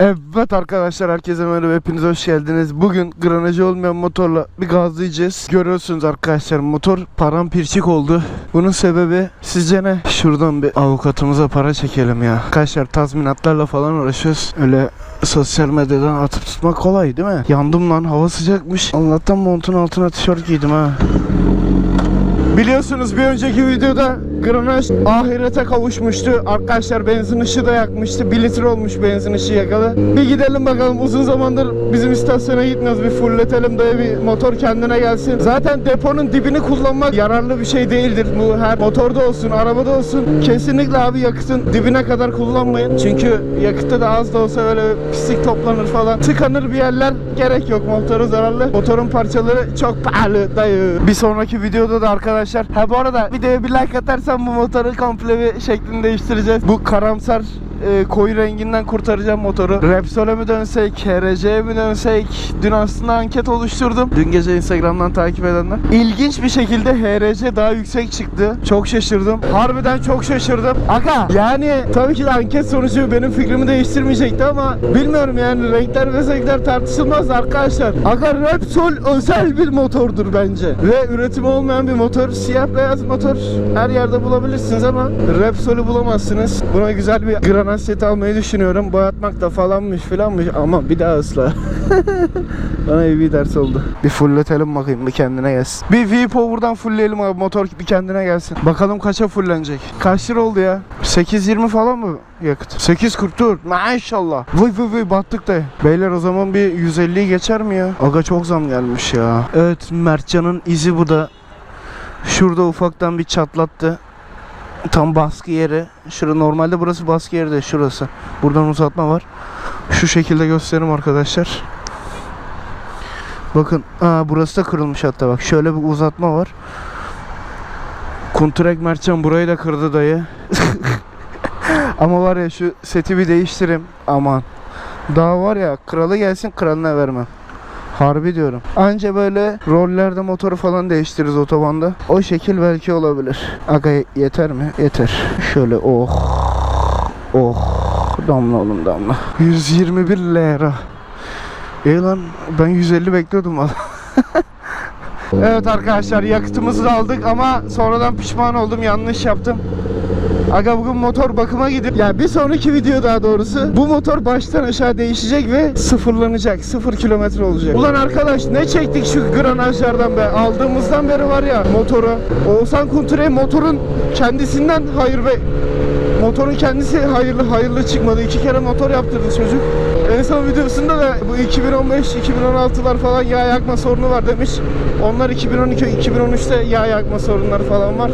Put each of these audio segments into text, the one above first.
Evet arkadaşlar herkese merhaba hepiniz hoş geldiniz. Bugün granajı olmayan motorla bir gazlayacağız. Görüyorsunuz arkadaşlar motor paramparçık oldu. Bunun sebebi sizce ne? Şuradan bir avukatımıza para çekelim ya. Arkadaşlar tazminatlarla falan uğraşıyoruz. Öyle sosyal medyadan atıp tutmak kolay değil mi? Yandım lan hava sıcakmış. Allah'tan montun altına tişört giydim ha. Biliyorsunuz bir önceki videoda Granaj ahirete kavuşmuştu. Arkadaşlar benzin ışığı da yakmıştı. 1 litre olmuş benzin ışığı yakalı. Bir gidelim bakalım uzun zamandır bizim istasyona gitmiyoruz. Bir fullletelim dayı bir motor kendine gelsin. Zaten deponun dibini kullanmak yararlı bir şey değildir. Bu her motorda olsun, arabada olsun. Kesinlikle abi yakıtın dibine kadar kullanmayın. Çünkü yakıtta da az da olsa öyle pislik toplanır falan. Tıkanır bir yerler gerek yok. Motoru zararlı. Motorun parçaları çok pahalı dayı. Bir sonraki videoda da arkadaşlar. Ha bu arada videoya bir like atarsan bu motoru komple bir şeklini değiştireceğiz. Bu karamsar e, koyu renginden kurtaracağım motoru. Repsol'e mi dönsek, HRC'ye mi dönsek? Dün aslında anket oluşturdum. Dün gece Instagram'dan takip edenler. İlginç bir şekilde HRC daha yüksek çıktı. Çok şaşırdım. Harbiden çok şaşırdım. Aga yani tabii ki de anket sonucu benim fikrimi değiştirmeyecekti ama bilmiyorum yani renkler ve zevkler tartışılmaz arkadaşlar. Aga Repsol özel bir motordur bence. Ve üretimi olmayan bir motor. Siyah beyaz motor her yerde bulabilirsiniz ama Repsol'ü bulamazsınız. Buna güzel bir granaj seti almayı düşünüyorum. Boyatmak da falanmış filanmış ama bir daha ısla. Bana iyi bir ders oldu. Bir fullletelim bakayım bir kendine gelsin. Bir V-Power'dan fullleyelim abi motor bir kendine gelsin. Bakalım kaça fullenecek. Kaç lira oldu ya? 8.20 falan mı yakıt? 8.44 maşallah. Vıy vıy vıy battık da. Beyler o zaman bir 150'yi geçer mi ya? Aga çok zam gelmiş ya. Evet Mertcan'ın izi bu da. Şurada ufaktan bir çatlattı. Tam baskı yeri. Şurada normalde burası baskı yeri de şurası. Buradan uzatma var. Şu şekilde göstereyim arkadaşlar. Bakın aa, burası da kırılmış hatta bak. Şöyle bir uzatma var. Kunturek Mertcan burayı da kırdı dayı. Ama var ya şu seti bir değiştireyim. Aman. Daha var ya kralı gelsin kralına vermem. Harbi diyorum. Anca böyle rollerde motoru falan değiştiririz otobanda. O şekil belki olabilir. Aga yeter mi? Yeter. Şöyle oh. Oh. Damla oğlum damla. 121 lira. İyi lan ben 150 bekliyordum valla. evet arkadaşlar yakıtımızı aldık ama sonradan pişman oldum yanlış yaptım. Aga bugün motor bakıma gidip ya bir sonraki video daha doğrusu bu motor baştan aşağı değişecek ve sıfırlanacak. Sıfır kilometre olacak. Ulan arkadaş ne çektik şu granajlardan be. Aldığımızdan beri var ya motoru. Oğuzhan Kunture motorun kendisinden hayır be. Motorun kendisi hayırlı hayırlı çıkmadı. İki kere motor yaptırdı çocuk. En son videosunda da bu 2015-2016'lar falan yağ yakma sorunu var demiş. Onlar 2012-2013'te yağ yakma sorunları falan var.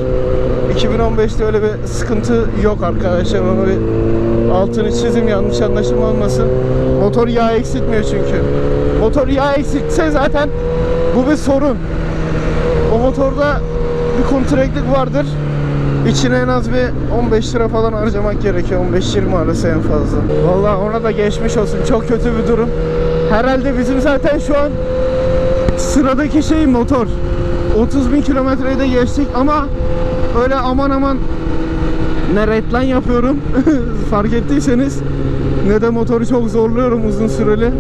2015'te öyle bir sıkıntı yok arkadaşlar. Onu bir altını çizim yanlış anlaşılma olmasın. Motor yağ eksiltmiyor çünkü. Motor yağ eksiltse zaten bu bir sorun. O motorda bir kontreklik vardır. İçine en az bir 15 lira falan harcamak gerekiyor. 15-20 arası en fazla. Vallahi ona da geçmiş olsun. Çok kötü bir durum. Herhalde bizim zaten şu an sıradaki şey motor. 30 bin kilometreyi de geçtik ama öyle aman aman ne retlan yapıyorum fark ettiyseniz ne de motoru çok zorluyorum uzun süreli.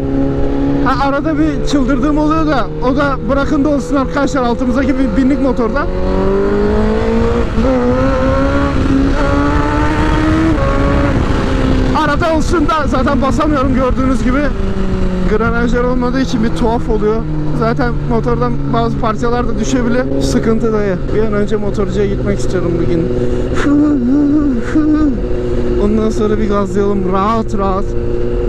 Ha, arada bir çıldırdığım oluyor da o da bırakın da olsun arkadaşlar altımızdaki bir binlik motorda. Arada olsun da zaten basamıyorum gördüğünüz gibi. Granajlar olmadığı için bir tuhaf oluyor. Zaten motordan bazı parçalar da düşebilir. Sıkıntı dayı. Bir an önce motorcuya gitmek istiyorum bugün. Ondan sonra bir gazlayalım rahat rahat.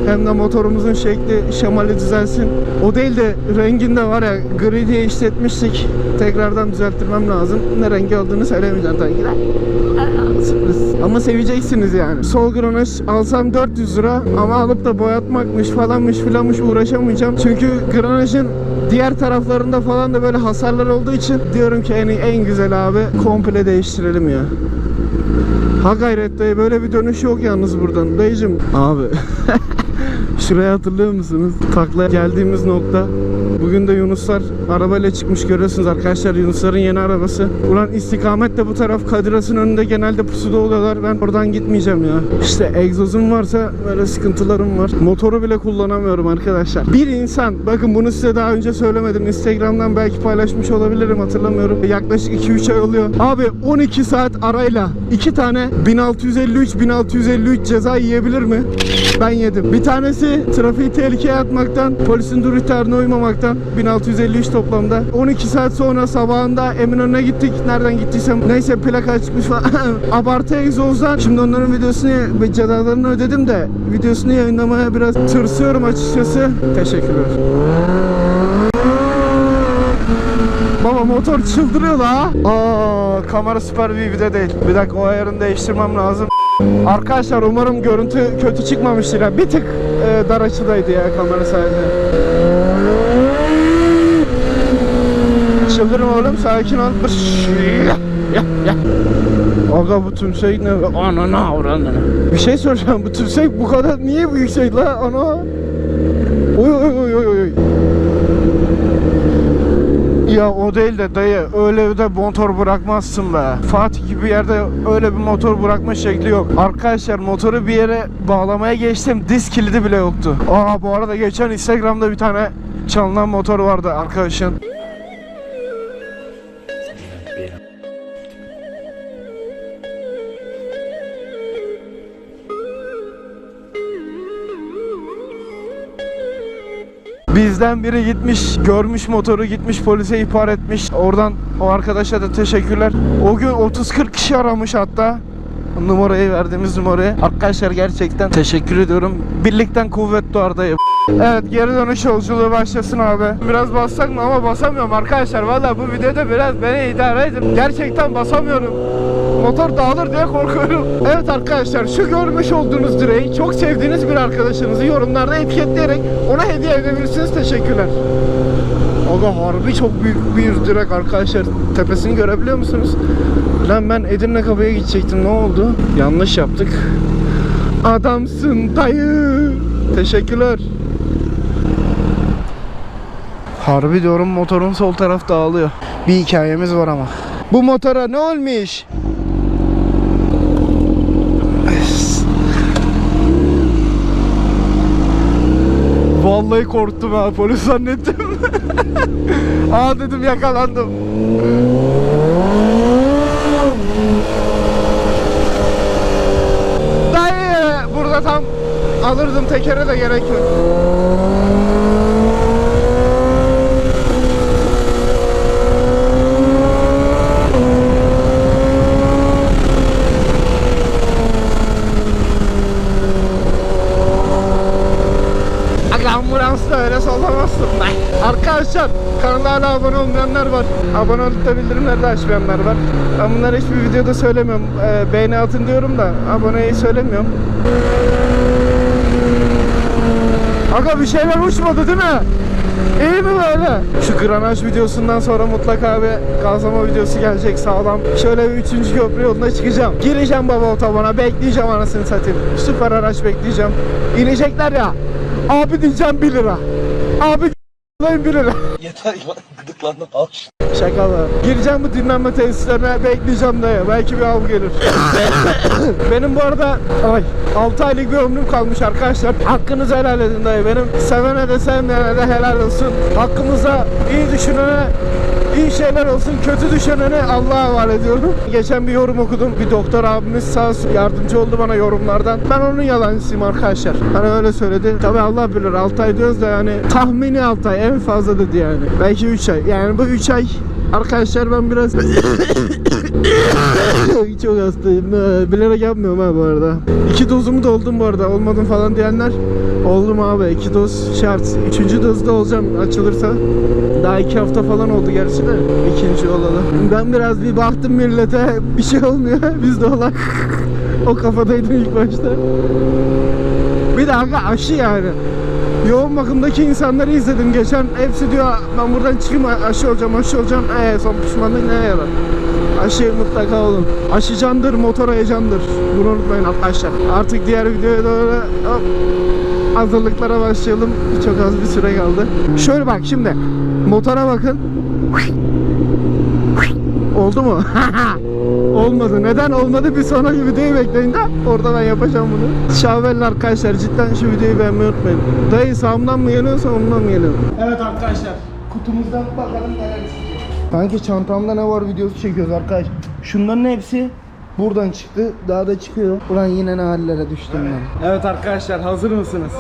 Hem de motorumuzun şekli şemali düzelsin. O değil de renginde var ya gri diye işletmiştik. Tekrardan düzelttirmem lazım. Ne rengi olduğunu söylemeyeceğim tabii ki de. Sürpriz. Ama seveceksiniz yani. Sol granaj alsam 400 lira ama alıp da boyatmakmış falanmış filanmış uğraşamayacağım. Çünkü granajın diğer taraflarında falan da böyle hasarlar olduğu için diyorum ki en, en güzel abi komple değiştirelim ya. Ha gayret dayı böyle bir dönüş yok yalnız buradan. Dayıcım abi. Şurayı hatırlıyor musunuz? Takla geldiğimiz nokta. Bugün de Yunuslar arabayla çıkmış görüyorsunuz arkadaşlar Yunusların yeni arabası. Ulan istikamet de bu taraf Kadiras'ın önünde genelde pusuda oluyorlar. Ben oradan gitmeyeceğim ya. İşte egzozum varsa böyle sıkıntılarım var. Motoru bile kullanamıyorum arkadaşlar. Bir insan bakın bunu size daha önce söylemedim. Instagram'dan belki paylaşmış olabilirim hatırlamıyorum. Yaklaşık 2-3 ay oluyor. Abi 12 saat arayla iki tane 1653 1653 ceza yiyebilir mi? Ben yedim. Bir tanesi trafiği tehlikeye atmaktan, polisin dur ihtarına uymamaktan 1653 toplamda. 12 saat sonra sabahında Eminönü'ne gittik. Nereden gittiysem neyse plaka çıkmış falan. Abartı egzozdan. Şimdi onların videosunu ve cezalarını ödedim de videosunu yayınlamaya biraz tırsıyorum açıkçası. Teşekkürler. Baba motor çıldırıyor la. Aa, kamera süper bir video değil. Bir dakika o ayarını değiştirmem lazım. Arkadaşlar umarım görüntü kötü çıkmamıştır. Bir tık e, dar açıdaydı ya kamera sadece. Çıldırma oğlum sakin ol. Aga bu tümsek ne? Ananı avranını. Bir şey soracağım bu tümsek bu kadar niye büyük şey la ana? Oy oy oy oy oy. Ya o değil de dayı öyle de motor bırakmazsın be. Fatih gibi yerde öyle bir motor bırakma şekli yok. Arkadaşlar motoru bir yere bağlamaya geçtim. Disk kilidi bile yoktu. Aa bu arada geçen Instagram'da bir tane çalınan motor vardı arkadaşın. Bizden biri gitmiş, görmüş motoru gitmiş polise ihbar etmiş. Oradan o arkadaşa da teşekkürler. O gün 30-40 kişi aramış hatta. Numarayı verdiğimiz numarayı. Arkadaşlar gerçekten teşekkür ediyorum. Birlikten kuvvet doğar dayı. Evet geri dönüş yolculuğu başlasın abi. Biraz bassak mı ama basamıyorum arkadaşlar. Valla bu videoda biraz beni idare edin. Gerçekten basamıyorum. Motor dağılır diye korkuyorum. Evet arkadaşlar şu görmüş olduğunuz direği çok sevdiğiniz bir arkadaşınızı yorumlarda etiketleyerek ona hediye edebilirsiniz. Teşekkürler. Aga harbi çok büyük bir direk arkadaşlar. Tepesini görebiliyor musunuz? Lan ben Edirne Kapı'ya gidecektim. Ne oldu? Yanlış yaptık. Adamsın dayı. Teşekkürler. Harbi diyorum motorun sol taraf dağılıyor. Bir hikayemiz var ama. Bu motora ne olmuş? Vallahi korktum ha polis zannettim. Aa dedim yakalandım. Dayı burada tam alırdım tekere de gerek yok. Aga ambulansla öyle sallamazsın be. Arkadaşlar kanala hala olmayanlar var. Abone olup da açmayanlar var. Ben bunları hiçbir videoda söylemiyorum. Ee, beğeni atın diyorum da aboneyi söylemiyorum. Aga bir şeyler uçmadı değil mi? İyi mi böyle? Şu granaj videosundan sonra mutlaka bir gazlama videosu gelecek sağlam. Şöyle bir üçüncü köprü yoluna çıkacağım. Gireceğim baba otobana bekleyeceğim anasını satayım. Süper araç bekleyeceğim. İnecekler ya. Abi diyeceğim 1 lira. Abi diyeceğim 1 lira. Yeter ya gıdıklandım al. Şaka be. Gireceğim bu dinlenme tesislerine bekleyeceğim dayı. Belki bir av gelir. Benim bu arada ay 6 aylık bir ömrüm kalmış arkadaşlar. Hakkınızı helal edin dayı. Benim sevene de sevmeyene de helal olsun. Hakkımıza iyi düşünene iyi şeyler olsun. Kötü düşünene Allah'a havale ediyorum. Geçen bir yorum okudum. Bir doktor abimiz sağ olsun yardımcı oldu bana yorumlardan. Ben onun yalancısıyım arkadaşlar. Hani öyle söyledi. Tabi Allah bilir 6 ay diyoruz da yani tahmini 6 ay en fazla dedi yani. Belki 3 ay. Yani bu 3 ay Arkadaşlar ben biraz çok hastayım. Ha, Bilerek yapmıyorum ha bu arada. İki dozumu da oldum bu arada. Olmadım falan diyenler oldum abi. İki doz şart. Üçüncü dozda olacağım açılırsa. Daha iki hafta falan oldu gerçi de. ikinci olalı. Ben biraz bir baktım millete bir şey olmuyor. Biz de olan o kafadaydım ilk başta. Bir aga aşı yani. Yoğun bakımdaki insanları izledim geçen. Hepsi diyor ben buradan çıkayım aşı olacağım aşı olacağım. Eee son pişmanlık ne yarar? Aşı mutlaka olun. Aşı candır, motor heyecandır. Bunu unutmayın arkadaşlar. Artık diğer videoya doğru hop. hazırlıklara başlayalım. Çok az bir süre kaldı. Şöyle bak şimdi. Motora bakın. Oldu mu? Olmadı. Neden olmadı? Bir sonraki videoyu bekleyin de orada ben yapacağım bunu. Şahvelli arkadaşlar cidden şu videoyu beğenmeyi unutmayın. Dayı sağımdan mı geliyor solumdan mı geliyor? Evet arkadaşlar kutumuzdan bakalım neler çıkacak. Sanki çantamda ne var videosu çekiyoruz arkadaş. Şunların hepsi buradan çıktı. Daha da çıkıyor. Ulan yine ne hallere düştüm ben. Evet arkadaşlar hazır mısınız?